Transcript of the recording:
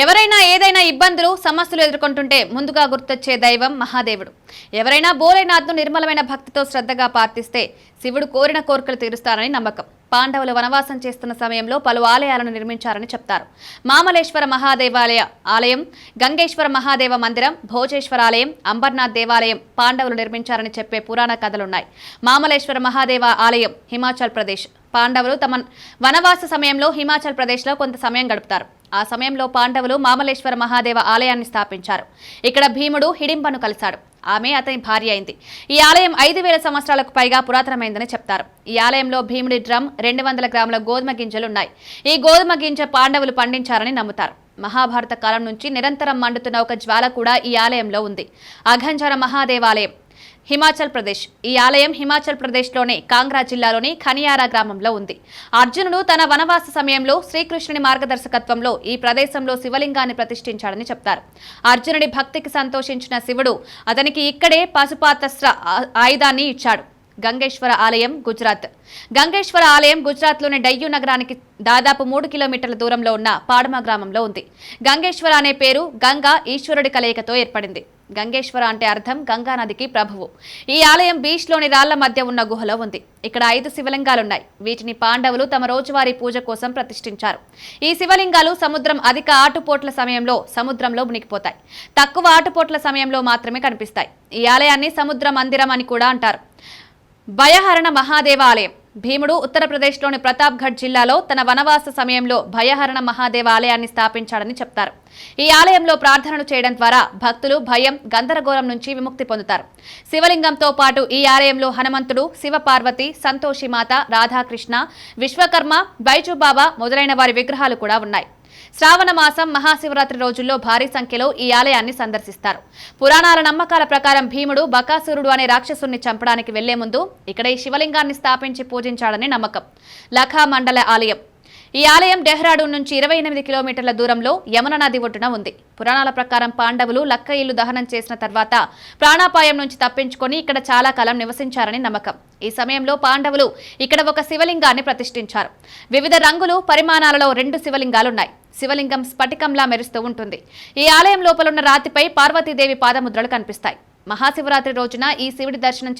ఎవరైనా ఏదైనా ఇబ్బందులు సమస్యలు ఎదుర్కొంటుంటే ముందుగా గుర్తొచ్చే దైవం మహాదేవుడు. ఎవరైనా బోలేనాథ్ను నిర్మలమైన భక్తితో శ్రద్ధగా ప్రార్థిస్తే శివుడు కోరిన కోరికలు తీరుస్తారని నమ్మకం. పాండవులు వనవాసం చేస్తున్న సమయంలో పలు ఆలయాలను నిర్మించారని చెప్తారు. మామలేశ్వర మహాదేవాలయ ఆలయం గంగేశ్వర మహాదేవ మందిరం భోజేశ్వర ఆలయం అంబర్నాథ్ దేవాలయం పాండవులు నిర్మించారని చెప్పే పురాణ కథలున్నాయి. మామలేశ్వర మహాదేవ ఆలయం హిమాచల్ ప్రదేశ్. పాండవులు తమ వనవాస సమయంలో హిమాచల్ ప్రదేశ్లో కొంత సమయం గడుపుతారు. ఆ సమయంలో పాండవులు మామలేశ్వర మహాదేవ ఆలయాన్ని స్థాపించారు. ఇక్కడ భీముడు హిడింపను కలిశాడు. ఆమె అతని భార్య అయింది. ఈ ఆలయం ఐదు వేల సంవత్సరాలకు పైగా పురాతనమైందని చెప్తారు. ఈ ఆలయంలో భీముడి డ్రమ్ రెండు వందల గ్రాముల గోధుమ గింజలు ఉన్నాయి ఈ గోధుమ గింజ పాండవులు పండించారని నమ్ముతారు. మహాభారత కాలం నుంచి నిరంతరం మండుతున్న ఒక జ్వాల కూడా ఈ ఆలయంలో ఉంది. అఘంజర మహాదేవాలయం. హిమాచల్ ప్రదేశ్. ఈ ఆలయం హిమాచల్ ప్రదేశ్లోని కాంగ్రా జిల్లాలోని ఖనియారా గ్రామంలో ఉంది. అర్జునుడు తన వనవాస సమయంలో శ్రీకృష్ణుని మార్గదర్శకత్వంలో ఈ ప్రదేశంలో శివలింగాన్ని ప్రతిష్ఠించాడని చెప్తారు. అర్జునుడి భక్తికి సంతోషించిన శివుడు అతనికి ఇక్కడే పశుపాతస్త్ర ఆయుధాన్ని ఇచ్చాడు. గంగేశ్వర ఆలయం గుజరాత్. గంగేశ్వర ఆలయం గుజరాత్లోని డయ్యూ నగరానికి దాదాపు మూడు కిలోమీటర్ల దూరంలో ఉన్న పాడమ గ్రామంలో ఉంది. గంగేశ్వర అనే పేరు గంగా ఈశ్వరుడి కలయికతో ఏర్పడింది. గంగేశ్వర అంటే అర్థం గంగా నదికి ప్రభువు. ఈ ఆలయం బీచ్లోని రాళ్ళ మధ్య ఉన్న గుహలో ఉంది. ఇక్కడ ఐదు శివలింగాలున్నాయి. వీటిని పాండవులు తమ రోజువారీ పూజ కోసం ప్రతిష్ఠించారు. ఈ శివలింగాలు సముద్రం అధిక ఆటుపోట్ల సమయంలో సముద్రంలో మునిగిపోతాయి. తక్కువ ఆటుపోట్ల సమయంలో మాత్రమే కనిపిస్తాయి. ఈ ఆలయాన్ని సముద్ర మందిరం అని కూడా అంటారు. భయహరణ మహాదేవాలయం. భీముడు ఉత్తరప్రదేశ్లోని ప్రతాప్గఢ్ జిల్లాలో తన వనవాస సమయంలో భయహరణ మహాదేవ ఆలయాన్ని స్థాపించాడని చెప్తారు. ఈ ఆలయంలో ప్రార్థనలు చేయడం ద్వారా భక్తులు భయం గందరగోళం నుంచి విముక్తి పొందుతారు. శివలింగంతో పాటు ఈ ఆలయంలో హనుమంతుడు శివపార్వతి సంతోషిమాత రాధాకృష్ణ విశ్వకర్మ బైజుబాబా మొదలైన వారి విగ్రహాలు కూడా ఉన్నాయి. శ్రావణ మాసం మహాశివరాత్రి రోజుల్లో భారీ సంఖ్యలో ఈ ఆలయాన్ని సందర్శిస్తారు. పురాణాల నమ్మకాల ప్రకారం భీముడు బకాసురుడు అనే రాక్షసుని చంపడానికి వెళ్ళే ముందు ఇక్కడ ఈ శివలింగాన్ని స్థాపించి పూజించాడని నమ్మకం. లఖా మండల ఆలయం. ఈ ఆలయం డెహ్రాడూన్ నుంచి ఇరవై ఎనిమిది కిలోమీటర్ల దూరంలో యమున నది ఒడ్డున ఉంది. పురాణాల ప్రకారం పాండవులు లక్క ఇల్లు దహనం చేసిన తర్వాత ప్రాణాపాయం నుంచి తప్పించుకొని ఇక్కడ చాలా కాలం నివసించారని నమ్మకం. ఈ సమయంలో పాండవులు ఇక్కడ ఒక శివలింగాన్ని ప్రతిష్ఠించారు. వివిధ రంగులు పరిమాణాలలో రెండు శివలింగాలున్నాయి. శివలింగం స్ఫటికంలా మెరుస్తూ ఉంటుంది. ఈ ఆలయం లోపలున్న రాతిపై పార్వతీదేవి పాదముద్రలు కనిపిస్తాయి. మహాశివరాత్రి రోజున ఈ శివుడి దర్శనం